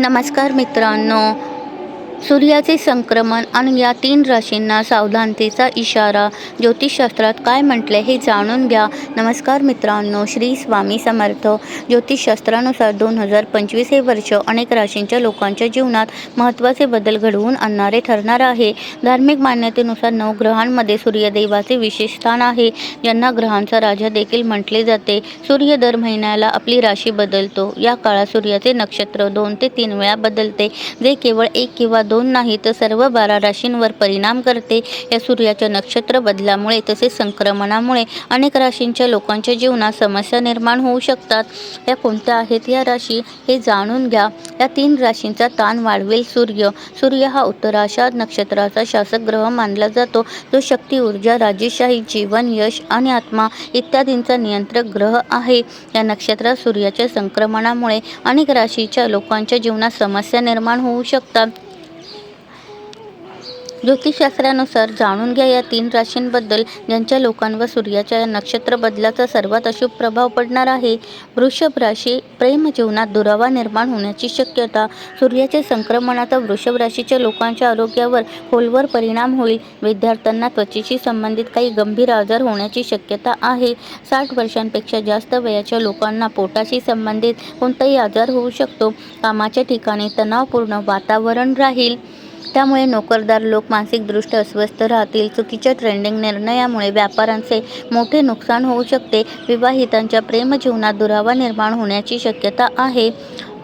नमस्कार मित्रांनो. सूर्याचे संक्रमण आणि या तीन राशींना सावधानतेचा इशारा. ज्योतिषशास्त्रात काय म्हटले हे जाणून घ्या. नमस्कार मित्रांनो श्री स्वामी समर्थ. ज्योतिषशास्त्रानुसार दोन हजार पंचवीस हे वर्ष अनेक राशींच्या लोकांच्या जीवनात महत्त्वाचे बदल घडवून आणणारे ठरणार आहे. धार्मिक मान्यतेनुसार नऊ ग्रहांमध्ये सूर्यदेवाचे विशेष स्थान आहे. ज्यांना ग्रहांचा राजा देखील म्हटले जाते. सूर्य दर महिन्याला आपली राशी बदलतो. या काळात सूर्याचे नक्षत्र दोन ते तीन वेळा बदलते. जे केवळ एक किंवा दोन नाही तर सर्व बारा राशींवर परिणाम करते. या सूर्याच्या नक्षत्र बदलामुळे तसेच संक्रमणामुळे अनेक राशींच्या लोकांच्या जीवनात समस्या निर्माण होऊ शकतात. या कोणत्या आहेत या राशी? हे जाणून घ्या. या तीन राशींचा ताण वाढवेल सूर्य. सूर्य हा उत्तराषाढ नक्षत्राचा शासक ग्रह मानला जातो. जो शक्ती ऊर्जा राजेशाही जीवन यश आणि आत्मा इत्यादींचा नियंत्रक ग्रह आहे. या नक्षत्रात सूर्याच्या संक्रमणामुळे अनेक राशीच्या लोकांच्या जीवनात समस्या निर्माण होऊ शकतात. ज्योतिषशास्त्रानुसार जाणून घ्या या तीन राशींबद्दल. ज्यांच्या लोकांवर सूर्याच्या या नक्षत्र बदलाचा सर्वात अशुभ प्रभाव पडणार आहे. वृषभ राशी प्रेम जीवनात दुरावा निर्माण होण्याची शक्यता. सूर्याचे संक्रमणाचा वृषभ राशीच्या लोकांच्या आरोग्यावर खोलवर परिणाम होईल. विद्यार्थ्यांना त्वचेशी संबंधित काही गंभीर आजार होण्याची शक्यता आहे. साठ वर्षांपेक्षा जास्त वयाच्या लोकांना पोटाशी संबंधित कोणताही आजार होऊ शकतो. कामाच्या ठिकाणी तणावपूर्ण वातावरण राहील. त्यामुळे नोकरदार लोक मानसिकदृष्ट्या अस्वस्थ राहतील. चुकीच्या ट्रेंडिंग निर्णयामुळे व्यापाऱ्यांचे मोठे नुकसान होऊ शकते. विवाहितांच्या प्रेमजीवनात दुरावा निर्माण होण्याची शक्यता आहे.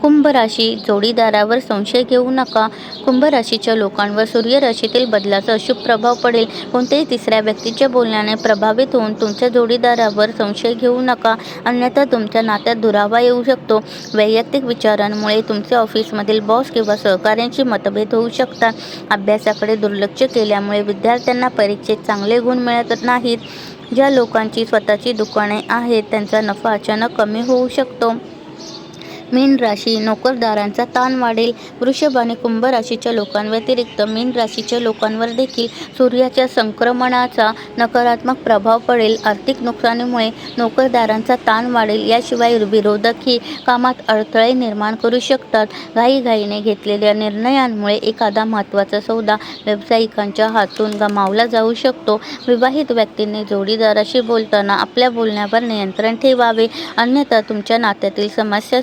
कुंभ राशी जोडीदारावर संशय घेऊ नका. कुंभ राशीच्या लोकांवर सूर्य राशीतील बदलाचा अशुभ प्रभाव पडेल. कोणत्याही तिसऱ्या व्यक्तीच्या बोलण्याने प्रभावित होऊन तुमच्या जोडीदारावर संशय घेऊ नका. अन्यथा तुमच्या नात्यात दुरावा येऊ शकतो. वैयक्तिक विचारांमुळे तुमच्या ऑफिसमधील बॉस किंवा सहकाऱ्यांशी मतभेद होऊ शकतात. अभ्यासाकडे दुर्लक्ष केल्यामुळे विद्यार्थ्यांना परीक्षेत चांगले गुण मिळत नाहीत. ज्या लोकांची स्वतःची दुकाने आहेत त्यांचा नफा अचानक कमी होऊ शकतो. मीन राशी नोकरदारांचा ताण वाढेल. वृषभ आणि कुंभ राशीच्या लोकांव्यतिरिक्त मीन राशीच्या लोकांवर देखील सूर्याच्या संक्रमणाचा नकारात्मक प्रभाव पडेल. आर्थिक नुकसानीमुळे नोकरदारांचा ताण वाढेल. याशिवाय विरोधकही कामात अडथळे निर्माण करू शकतात. घाईघाईने घेतलेल्या निर्णयांमुळे एखादा महत्त्वाचा सौदा व्यावसायिकांच्या हातून गमावला जाऊ शकतो. विवाहित व्यक्तींनी जोडीदाराशी बोलताना आपल्या बोलण्यावर नियंत्रण ठेवावे. अन्यथा तुमच्या नात्यातील समस्या